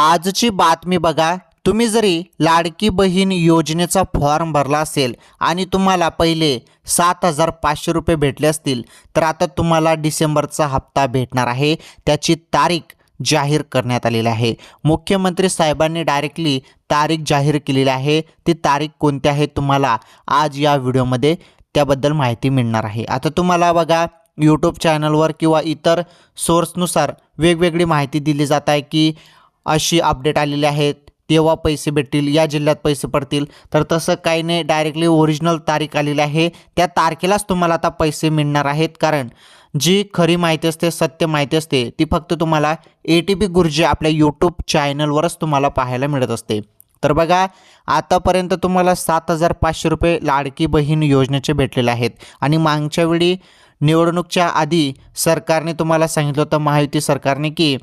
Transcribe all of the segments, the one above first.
आजची बातमी बघा. तुम्ही जरी लाडकी बहीण योजनेचा फॉर्म भरला असेल आणि तुम्हाला पहिले सात हजार पाचशे रुपये भेटले असतील तर आता तुम्हाला डिसेंबरचा हप्ता भेटणार आहे. त्याची तारीख जाहीर करण्यात आलेली आहे. मुख्यमंत्री साहेबांनी डायरेक्टली तारीख जाहीर केलेली आहे. ती तारीख कोणती आहे तुम्हाला आज या व्हिडिओमध्ये त्याबद्दल माहिती मिळणार आहे. आता तुम्हाला बघा यूट्यूब चॅनलवर किंवा इतर सोर्सनुसार वेगवेगळी माहिती दिली जात आहे की अशी अपडेट आलेली आहेत. तेव्हा पैसे भेटतील या जिल्ह्यात पैसे पडतील. तर तसं काही नाही डायरेक्टली ओरिजिनल तारीख आलेली आहे. त्या तारखेलाच तुम्हाला आता पैसे मिळणार आहेत. कारण जी खरी माहिती असते सत्य माहिती असते ती फक्त तुम्हाला ए टी पी गुरुजी आपल्या यूट्यूब चॅनलवरच तुम्हाला पाहायला मिळत असते. तर बघा आतापर्यंत तुम्हाला सात हजार पाचशे रुपये लाडकी बहीण योजनेचे भेटलेले आहेत. आणि मागच्या वेळी निवडणूकच्या आधी सरकारने तुम्हाला सांगितलं होतं महायुती सरकारने की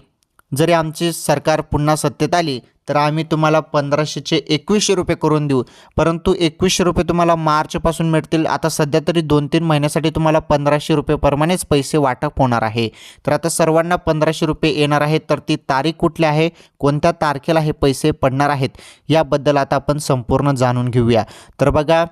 जरी आमची सरकार पुन्हा सत्तेत आली तर आम्ही तुम्हाला पंधराशेचे एकवीसशे रुपये करून देऊ. परंतु एकवीसशे रुपये तुम्हाला मार्चपासून मिळतील. आता सध्या तरी दोन तीन महिन्यासाठी तुम्हाला पंधराशे रुपयेप्रमाणेच पैसे वाटप होणार आहे. तर आता सर्वांना पंधराशे रुपये येणार आहेत तर ती तारीख कुठली आहे? कोणत्या तारखेला हे पैसे पडणार आहेत? याबद्दल आता आपण संपूर्ण जाणून घेऊया. तर बघा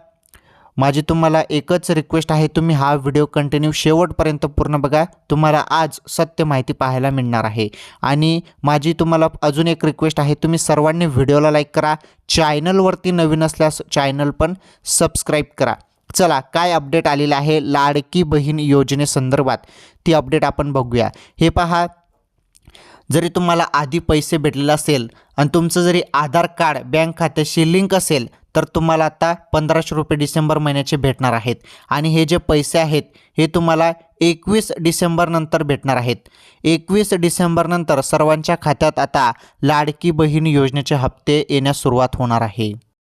माझी तुम्हाला एकच रिक्वेस्ट आहे तुम्ही हा व्हिडिओ कंटिन्यू शेवटपर्यंत पूर्ण बघा. तुम्हाला आज सत्य माहिती पाहायला मिळणार आहे. आणि माझी तुम्हाला अजून एक रिक्वेस्ट आहे तुम्ही सर्वांनी व्हिडिओला लाईक करा. चॅनलवरती नवीन असल्यास चॅनल पण सबस्क्राईब करा. चला काय अपडेट आलेलं आहे लाडकी बहीण योजनेसंदर्भात ती अपडेट आपण बघूया. हे पहा जरी तुम्हाला आधी पैसे भेटलेले असेल आणि तुमचं जरी आधार कार्ड बँक खात्याशी लिंक असेल तर तुम्हाला आता पंधराशे रुपये डिसेंबर महिन्याचे भेटणार आहेत. आणि हे जे पैसे आहेत हे तुम्हाला एकवीस डिसेंबरनंतर भेटणार आहेत. एकवीस डिसेंबरनंतर सर्वांच्या खात्यात आता लाडकी बहीण योजनेचे हप्ते येण्यास सुरुवात होणार आहे.